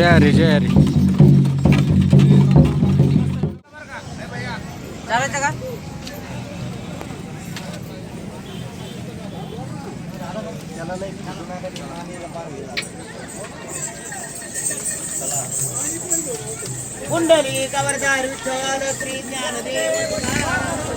जय हरी जय हरी चालायचं का कुंडली कवरदार विठ्ठल श्री ज्ञानदेव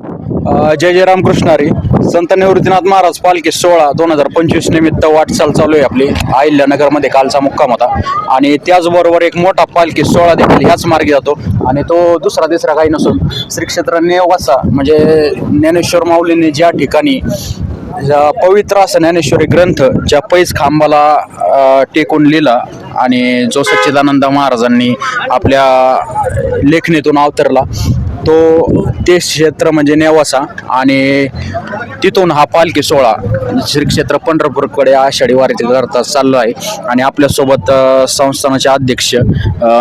जय जय रामकृष्णारी संत निवृत्तीनाथ महाराज पालखी सोहळा दोन हजार पंचवीस निमित्त वाटचाल चालू आहे आपली. अहिल्यानगरमध्ये कालचा मुक्काम होता. आणि त्याचबरोबर एक मोठा पालखी सोहळा देखील ह्याच मार्गे जातो. आणि तो दुसरा तिसरा काही नसून श्री क्षेत्र नेवासा म्हणजे ज्ञानेश्वर माऊलींनी ज्या ठिकाणी ज्या पवित्र असा ज्ञानेश्वरी ग्रंथ ज्या पैज खांबाला टेकून लिहिला आणि जो सच्चिदानंद महाराजांनी आपल्या लेखणीतून अवतरला तो ते क्षेत्र म्हणजे नेवासा आणि तिथून हा पालखी सोहळा श्री क्षेत्र पंढरपूरकडे आषाढी वारीतील करता चाललो आहे. आणि आपल्यासोबत संस्थानाचे अध्यक्ष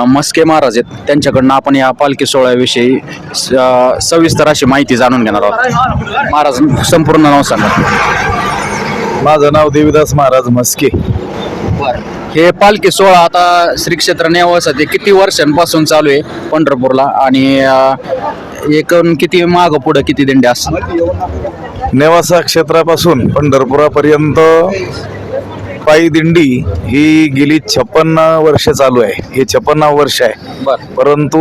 मस्के महाराज आहेत. त्यांच्याकडनं आपण या पालखी सोहळ्याविषयी सविस्तर अशी माहिती जाणून घेणार आहोत. महाराज संपूर्ण नाव सांगा. माझं नाव देवीदास महाराज म्हस्के हे पालखी सोहळा आता श्री क्षेत्र नेवासा ते किती वर्षांपासून चालू आहे पंढरपूरला? आणि एकूण किती माग पुढं किती दिंडे असतात नेवासा क्षेत्रापासून पंढरपुरापर्यंत पायी दिंडी ही गेली छप्पन्न वर्ष चालू आहे. हे छप्पन्न वर्ष आहे. परंतु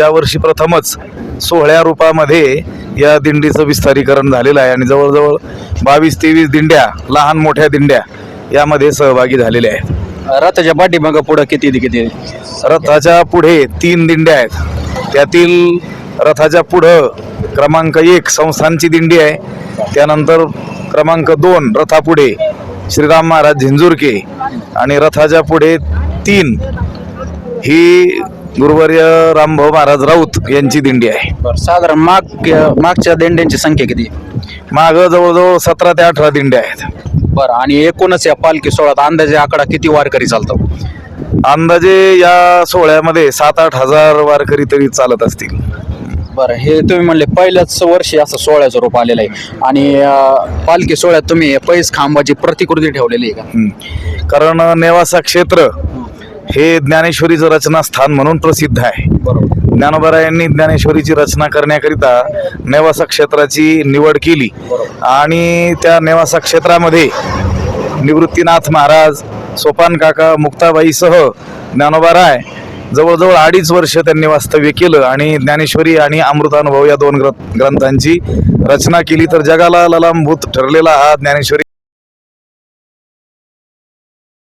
यावर्षी प्रथमच सोहळ्या रूपामध्ये या दिंडीचं विस्तारीकरण झालेलं आहे आणि जवळजवळ बावीस तेवीस दिंड्या लहान मोठ्या दिंड्या यामध्ये सहभागी झालेल्या आहेत. रथाच्या पाठीमागं पुढं किती किती? रथाच्या पुढे तीन दिंड्या आहेत. त्यातील रथाच्या पुढं क्रमांक एक संस्थानची दिंडी आहे. त्यानंतर क्रमांक दोन रथापुढे श्रीराम महाराज झिंजुरके आणि रथाच्या पुढे तीन ही गुरुवर्य रामभाऊ महाराज राऊत यांची दिंडी आहे. बर साधारण माग मागच्या दिंड्यांची संख्या किती? मागं जवळजवळ सतरा ते अठरा दिंड्या आहेत. बरं आणि एकूणच या पालखी सोहळ्यात अंदाजे आकडा किती वारकरी चालतो? अंदाजे या सोहळ्यामध्ये सात आठ हजार वारकरी तरी चालत असतील. बरं हे तुम्ही म्हणले पहिल्याच वर्षी असं सोहळ्याचं रूप आलेलं आहे. आणि अं, पालखी सोहळ्यात तुम्ही पैस खांबाची प्रतिकृती ठेवलेली आहे का? हम्म. कारण नेवासा क्षेत्र हे ज्ञानेश्वरीचं रचनास्थान म्हणून प्रसिद्ध आहे. बरोबर. ज्ञानोबरायांनी ज्ञानेश्वरीची रचना करण्याकरिता नेवासा क्षेत्राची निवड केली. आणि त्या नेवासा क्षेत्रामध्ये निवृत्तीनाथ महाराज सोपान काका मुक्ताबाईसह ज्ञानोबाराय जवळजवळ अडीच वर्ष त्यांनी वास्तव्य केलं आणि ज्ञानेश्वरी आणि अमृतानुभव या दोन ग्रंथ ग्रंथांची रचना केली. तर जगाला ललांभूत ठरलेला हा ज्ञानेश्वरी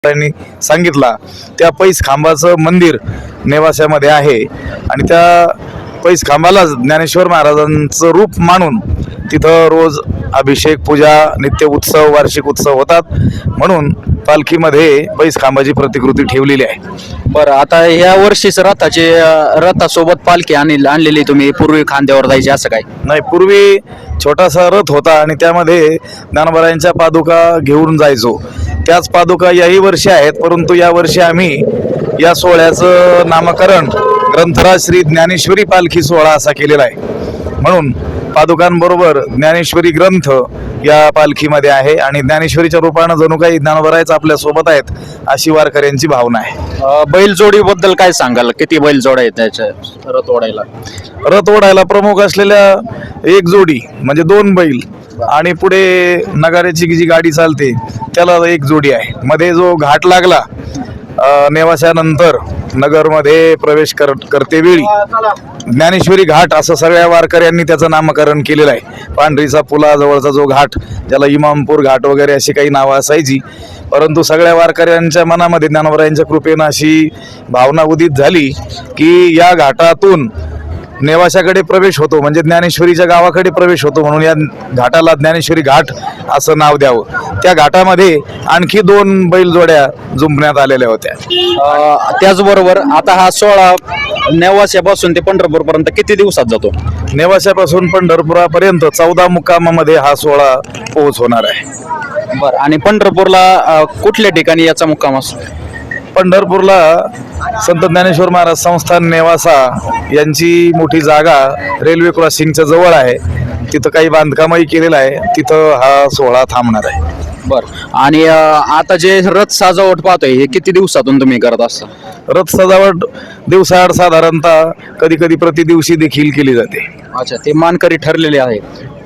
त्यांनी सांगितला. त्या पैस खांबाचं मंदिर नेवास्यामध्ये आहे आणि त्या पैस खांबालाच ज्ञानेश्वर महाराजांचं रूप मानून तिथं रोज अभिषेक पूजा नित्य उत्सव वार्षिक उत्सव होतात. म्हणून पालखीमध्ये पैस खांबाची प्रतिकृती ठेवलेली आहे. बरं आता या वर्षीच रथाचे रथासोबत पालखी आणली आणलेली तुम्ही पूर्वी खांद्यावर जायची असं काय? नाही पूर्वी छोटासा रथ होता आणि त्यामध्ये ज्ञानोबारायांच्या पादुका घेऊन जायचो. त्याच पादुका याही वर्षी आहेत परंतु या वर्षी आम्ही या सोहळ्याचं नामकरण ग्रंथराज श्री ज्ञानेश्वरी पालखी सोहळा असा केलेला आहे. म्हणून पादुकांबरोबर ज्ञानेश्वरी ग्रंथ या पालखीमध्ये आहे आणि ज्ञानेश्वरीच्या रूपानं जणू काही ज्ञानोबरायच आपल्यासोबत आहेत अशी वारकऱ्यांची भावना आहे. बैलजोडीबद्दल काय सांगाल? किती बैलजोड आहेत त्याच्या रथ ओढायला? रथ ओढायला प्रमुख असलेल्या एक जोडी म्हणजे दोन बैल आणि पुढे नगाऱ्याची जी गाडी चालते त्याला एक जोडी आहे. मध्ये जो घाट लागला नेवाशानंतर नगरमध्ये प्रवेश कर करतेवेळी ज्ञानेश्वरी घाट असं सगळ्या वारकऱ्यांनी त्याचं नामकरण केलेलं आहे. पांढरीचा पुलाजवळचा जो घाट ज्याला इमामपूर घाट वगैरे अशी काही नावं असायची. परंतु सगळ्या वारकऱ्यांच्या मनामध्ये ज्ञानोबरायांच्या कृपेनं अशी भावना उदित झाली की या घाटातून नेवाशाकडे प्रवेश होतो म्हणजे ज्ञानेश्वरीच्या गावाकडे प्रवेश होतो म्हणून या घाटाला ज्ञानेश्वरी घाट असं नाव द्यावं. त्या घाटामध्ये आणखी दोन बैलजोड्या जुंपण्यात आलेल्या होत्या. त्याचबरोबर आता हा सोहळा नेवाशापासून ते पंढरपूर पर्यंत किती दिवसात जातो? नेवाशापासून पंढरपुरापर्यंत चौदा मुक्कामामध्ये हा सोहळा पोहोच होणार आहे. बर आणि पंढरपूरला कुठल्या ठिकाणी याचा मुक्काम असतो? पंढरपूरला संत ज्ञानेश्वर महाराज संस्थान नेवासा यांची मोठी जागा रेल्वे क्रॉसिंगच्या जवळ आहे. तिथं काही बांधकामही केलेलं आहे. तिथं हा सोहळा थांबणार आहे. बर. आणि अ, आता जे रथ सजावट पाहतोय हे किती दिवसातून तुम्ही करत असता? रथ सजावट दिवसाआड साधारणतः कधी कधी प्रति दिवशी देखील केली जाते. अच्छा ते मानकरी ठरलेले आहेत.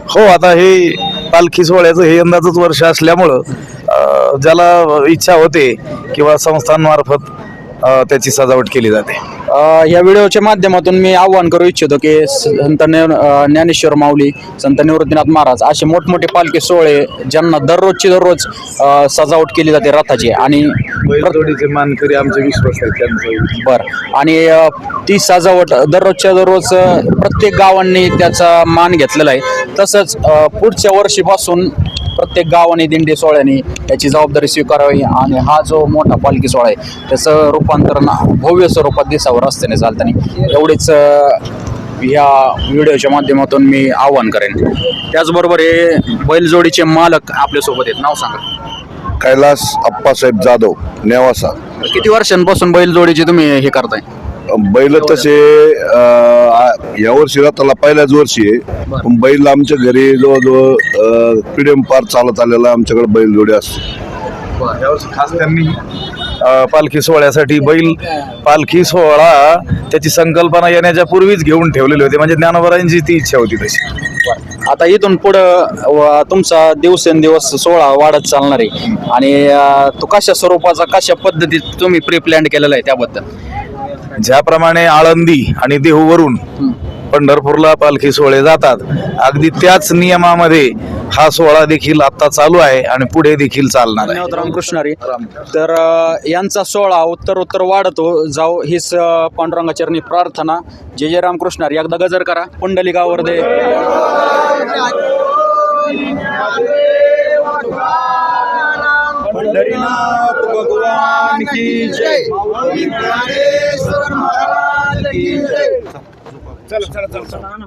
हो आता हे पालखी सोहळ्याचं हे यंदाचंच वर्ष असल्यामुळं ज्याला इच्छा होते किंवा संस्थांमार्फत त्याची सजावट केली जाते. अ, या व्हिडिओच्या माध्यमातून मी आव्हान करू इच्छितो की संत अ, ज्ञानेश्वर माऊली संत निवृत्तीनाथ महाराज असे मोठमोठे पालखी सोहळे ज्यांना दररोजची दररोज अ, सजावट केली जाते रथाची आणि बैलजोडीचे मानकरी आमचे विश्वास आहेत त्यांचं. बर. आणि अ, ती सजावट दररोजच्या दररोज अ, प्रत्येक गावांनी त्याचा मान घेतलेला आहे. तसंच अ, पुढच्या वर्षीपासून प्रत्येक गावाने दिंडी सोहळ्याने याची जबाबदारी स्वीकारावी आणि हा जो मोठा पालखी सोहळा आहे त्याचं रूपांतरण भव्य स्वरूपात दिसावं रस्त्याने चालताना. एवढीच ह्या व्हिडिओच्या माध्यमातून मी आवाहन करेन. त्याचबरोबर हे बैलजोडीचे मालक आपल्यासोबत आहेत. नाव सांगा. कैलास अप्पासाहेब जाधव नेवासा. किती वर्षांपासून बैलजोडीचे तुम्ही हे करताय? बैल तसे या वर्षी रथाला पहिल्याच वर्षी आहे. पण बैल आमच्या घरी जवळजवळ पिढीम पार चालत आलेला आमच्याकडे बैल जोडी असते यावर्षी खास त्यांनी पालखी सोहळ्यासाठी बैल पालखी सोहळा त्याची संकल्पना येण्याच्या पूर्वीच घेऊन ठेवलेली होती. म्हणजे ज्ञानोबरांची ती इच्छा होती तशी. आता इथून पुढं व- तुमचा दिवसेंदिवस सोहळा वाढत चालणार आहे. आणि तो कशा स्वरूपाचा कशा पद्धतीत तुम्ही प्री प्लॅन केलेला आहे त्याबद्दल? ज्याप्रमाणे आळंदी आणि देहूवरून पंढरपूरला पालखी सोहळे जातात अगदी त्याच नियमामध्ये हा सोहळा देखील आता चालू आहे आणि पुढे देखील चालणार आहे. धन्यवाद रामकृष्णारी तर यांचा सोहळा उत्तर उत्तर वाढतो. जाऊ हीच पांडुरंगाचरणी प्रार्थना. जय जय रामकृष्णारी एकदा गजर करा. पुंडलिकावर दे पंढरीनाथ भगवान की जय. चला चला चला.